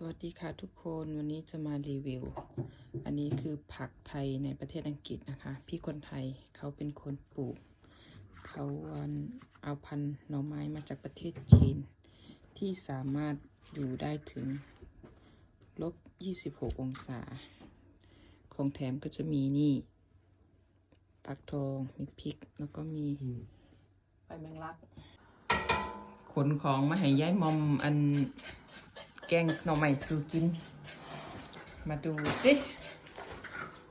สวัสดีค่ะทุกคนวันนี้จะมารีวิว อันนี้คือผักไทยในประเทศอังกฤษนะคะ พี่คนไทยเขาเป็นคนปลูก เขาเอาพันธุ์หน่อไม้มาจากประเทศจีน ที่สามารถอยู่ได้ถึงลบ 26 องศา ของแถมก็จะมีนี่ปักทองมีพริกแล้วก็มีใบแมงลัก ขนของมาให้ย้ายมอมอัน แกงหน่อไม้สู่กิน มาดูสิ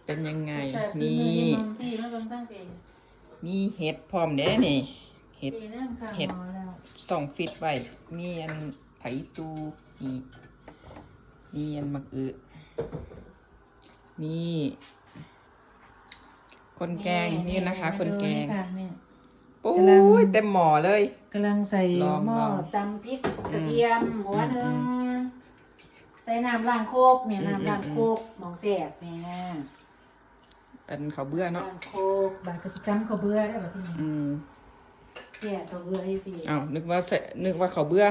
เป็นยังไง นี่ ปีแล้วเบิ่งตั้งปีมีเห็ดพร้อมเด้นี่ เห็ด ปีนั่งข้างเห็ดหมอแล้วสองฟิตไว้ มีอันไผ่ตูนี่มีอันมักอึนี่ คนแกงนี่นะคะ คนแกงมาดูค่ะเนี่ยโอ้กำลัง ยเต็มหม้อเลย กำลังใส่ลองหม้อลอง ตำพริกกระเทียมหัวหนึ่งอืมใส่น้ำล้างโคกเนี่ยอืมน้ำล้างอืมโคกหมองแสบเนี่ยอันเขาวเบื่อเนาะล้างโคกบาดกระสิกรรมเขาเบื่อได้แบบนี้อืมแก่เขาเบื่อให้ปีอ้าวนึกว่าใส่นึกว่าเขาวเบื่อ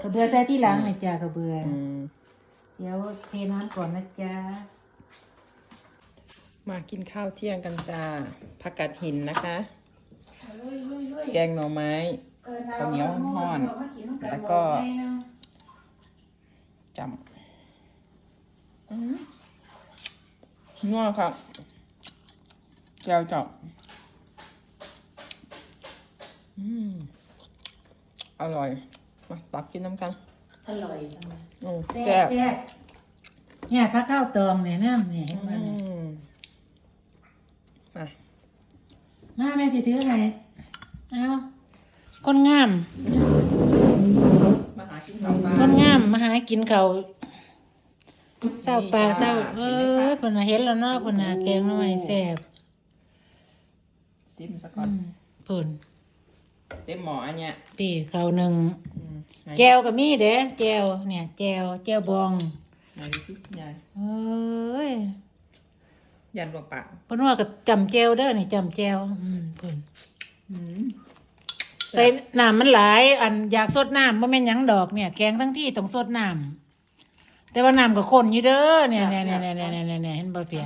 เขาเบื่อใส่ที่หลังเนี่ยจ้าเขาเบื่อออืมเดี๋ยวเทน้ำก่อนนะจ๊ะมากินข้าวเที่ยงกันจ้าผักกาดหินนะคะลุยลุยลุยแกงหน่อไม้ออข้าวเหนียวห่อนเามากินน้ำนแล้วก็บอกให้นะจำอืม นัวครับแก้วจับอืม อร่อย มาตักกินน้ำกัน อร่อยอืมแซ่แซ่บบแซ่บเนี่ยพระข้าวตองเนี่ยน้ำเนี่ยเห็นไหมอืเนี่ยมมามาแม่สิถือให้เอาคนงามมาหากินข้าวปลาคนงาม มาหากินเขาว เศร้าปลานี่จ้าเศร้าเอเห็นไหมอคะเพนน่ะเห็นแล้วเนาะเพนน่ะแกงหน่อยแซ่บซิมสักก่อนเพิ่นเต็มหมออันเนี้ยปีเขาวหนึ่งอืมไหนแจวก็มีเด้แจวเนี่ย แจวแจวบองไหนดูสิยายเอ้ยยันลวกปากเพนว่าก็จำแจวเด้อนี่จำแจวอืมเพิ่นอืมใส่น้ำมันหลาย อันอยากสดน้ำบ่แม่นหยังดอกเนี่ยแกงทั้งที่ต้องสดน้ำ แต่ว่าน้ำก็ข้นอยู่เด้อเนี่ยเนี่ยเนี่ยเนี่ยเนี่ยเนี่ยเนี่ยเห็นบ่เปีย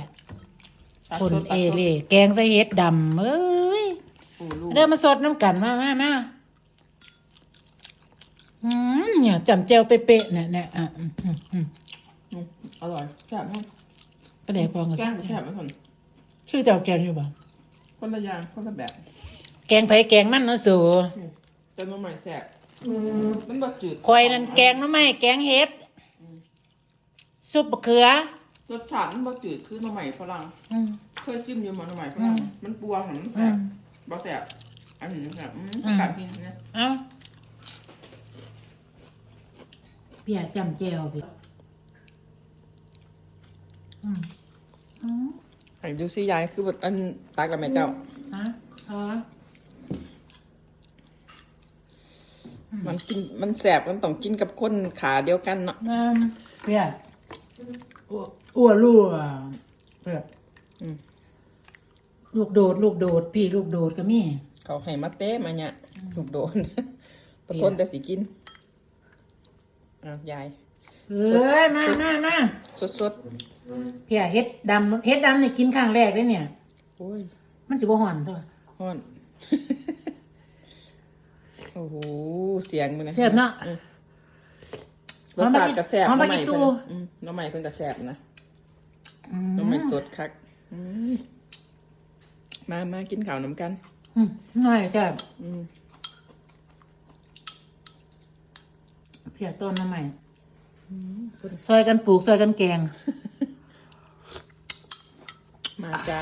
ตัดคนสดเอตัดสดเล่แกงใส่เห็ดดำเอ้ยโอ้ลูกเริ่มมาสดน้ำกันมามามาอืมเนี่ยจำเจวเป๊ะๆเนี่ยเนี่ยอะอืมอืมอืมอืมอร่อยแซ่บมากประเดี๋ยวพองกันแกงแซ่บไหมคนชื่อเจ้าแกงอยู่บ่คนละอย่างคนละแบบ แกงไผแกงมันเนาะสูแต่น้ำใหม่แซ่บมันบะจืดคอยนั่นแกงหน้ำไม้แกงเห็ด ซุปบะเขือ รสชาติมันบะจืดคือน้ำใหม่ฝรั่งอืม เคยชิมอยู่หมั้น้ำใหม่ฝรั่งอืม มันปัวของมันอืแซ่บมบะแซ่บอันนี้แซ่บอืมอืมกัดกินนะเอ้าเปียจำเจวพี่อืมอืมให้ดูสิยายคือแบบอันตักกับแม่เจ้า ฮะอ๋อมันกินมันแสบมันต้องกินกับคนขาเดียวกันเนาะ น้ำเปีย อ้วอ้วนรั่วแบบอืมลูกโดด ลูกโดด พี่ลูกโดดก็มีเขาให้มาเต้มาเนี่ยถูกโดนประทนแต่สิกินอ้าวยาย เอ้ยมามามาสดสดเพียเฮ็ดดำเฮ็ดดำนี่กินครั้งแรกเลยเนี่ยๆโอ้ยมันสิบ่ห่อนซะวะฮ้อน โอ้โห เสียงมันนะแซ่บเนาะอืม รสชาติกระแสบเอามาน้ำใหม่กินตู้เพิ่นอืมน้ำใหม่เพิ่นกระแสบนะอืมน้ำใหม่สดคักอืมมามากินข้าวน้ำกัน อืมหน่อยแซ่บอืมเพียต้นน้ำใหม่ซอยกันปลูกซอยกันแกง มาจ้า